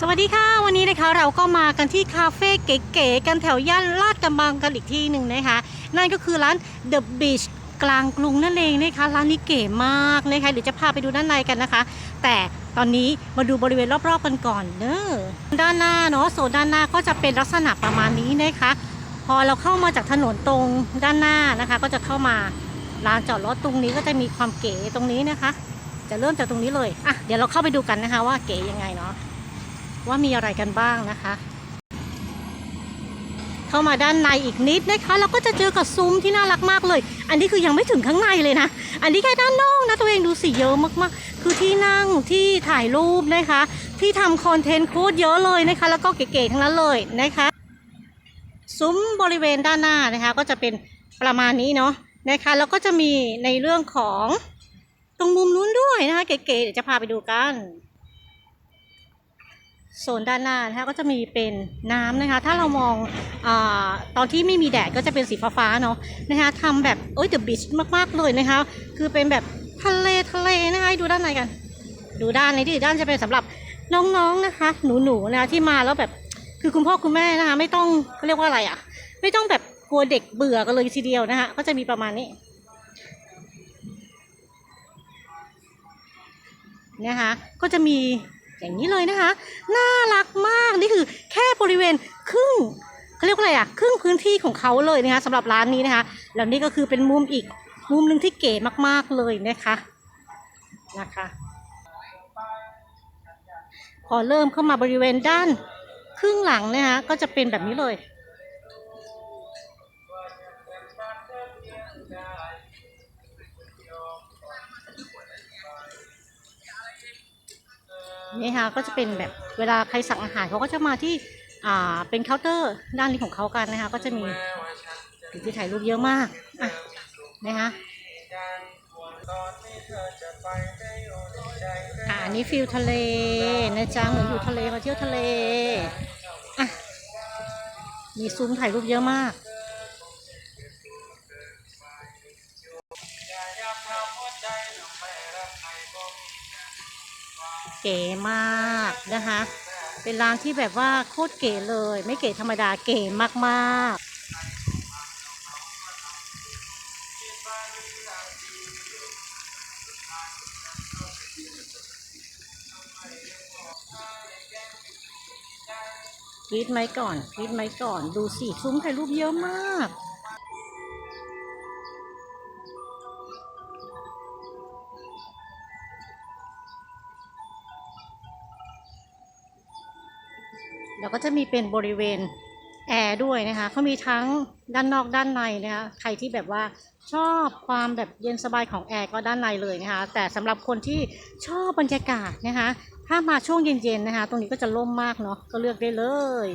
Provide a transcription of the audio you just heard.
สวัสดีค่ะวันนี้นะคะเราก็มากันที่คาเฟ่เก๋ๆกันแถวย่านลาดกระบังกันอีกที่หนึ่งนะคะ นั่นก็คือร้าน The Beach กลางกรุงนั่นเองนะคะร้านนี้เก๋มากนะคะเดี๋ยวจะพาไปดูด้านในกันนะคะ แต่ตอนนี้มาดูบริเวณรอบๆกันก่อนเนอะด้านหน้าเนาะโซนด้านหน้าก็จะเป็นลักษณะประมาณนี้นะคะ พอเราเข้ามาจากถนนตรงด้านหน้านะคะ ก็จะเข้ามาลานจอดรถตรงนี้ก็จะมีความเก๋ตรงนี้นะคะ จะเริ่มจากตรงนี้เลยอะเดี๋ยวเราเข้าไปดูกันนะคะว่าเก๋ยังไงเนาะ ว่ามีอะไรกันบ้างนะคะ เข้ามาด้านในอีกนิดนะคะ เราก็จะเจอกับซุ้มที่น่ารักมากเลย อันนี้คือยังไม่ถึงข้างในเลยนะ อันนี้แค่ด้านนอกนะตัวเองดูสิเยอะมากๆ คือที่นั่งที่ถ่ายรูปนะคะ ที่ทำคอนเทนต์โค้ดเยอะเลยนะคะ แล้วก็เก๋ๆทั้งนั้นเลยนะคะ ซุ้มบริเวณด้านหน้านะคะ ก็จะเป็นประมาณนี้เนาะนะคะแล้วก็จะมีในเรื่องของตรงมุมนู้นด้วยนะคะเก๋ๆเดี๋ยวจะพาไปดูกัน โซนด้านหน้านะคะก็จะมีเป็นน้ำนะคะ ถ้าเรามองอตอนที่ไม่มีแดดก็จะเป็นสีฟ้าๆเนาะนะคะทำแบบเอ้ยเดอะบีชมากๆเลยนะคะ คือเป็นแบบทะเลทะเลนะคะดูด้านในกัน ดูด้านในที่ด้านจะเป็นสำหรับน้องๆนะคะ หนูๆนะคะที่มาแล้วแบบคือคุณพ่อคุณแม่นะคะ ไม่ต้องเขาเรียกว่าอะไรอะ ไม่ต้องแบบกลัวเด็กเบื่อกันเลยทีเดียวนะคะก็จะมีประมาณนี้นะคะก็จะมี อย่างนี้เลยนะคะ น่ารักมากนี่คือแค่บริเวณครึ่งเขาเรียกว่าอะไรอะครึ่งพื้นที่ของเขาเลยนะคะสำหรับร้านนี้นะคะแล้วนี่ก็คือเป็นมุมอีกมุมหนึ่งที่เก๋มากๆเลยนะคะนะคะ พอเริ่มเข้ามาบริเวณด้านครึ่งหลังนะคะก็จะเป็นแบบนี้เลย นี่ค่ะก็จะเป็นแบบเวลาใครสั่งอาหารเขาก็จะมาที่อ่าเป็นเคาน์เตอร์ด้านนี้ของเขากันนะคะ ก็จะมีจุดที่ถ่ายรูปเยอะมากอะนะคะอ่าอันนี้ฟิลทะเลนะจ๊ะเหมือนอยู่ทะเลมาเที่ยวทะเลอะมีซุ้มถ่ายรูปเยอะมาก ก๋มากนะคะ เป็นร้านที่แบบว่าโคตรเก๋เลย ไม่เก๋ธรรมดาเก๋มากๆรีดไหมก่อนรีดไหมก่อน ดูสิซุ้มถ่ายรูปเยอะมาก แล้วก็จะมีเป็นบริเวณแอร์ด้วยนะคะเขามีทั้งด้านนอกด้านในนะคะใครที่แบบว่าชอบความแบบเย็นสบายของแอร์ก็ด้านในเลยนะคะแต่สำหรับคนที่ชอบบรรยากาศนะคะถ้ามาช่วงเย็นๆนะคะ ตรงนี้ก็จะร่มมากเนาะก็เลือกได้เลย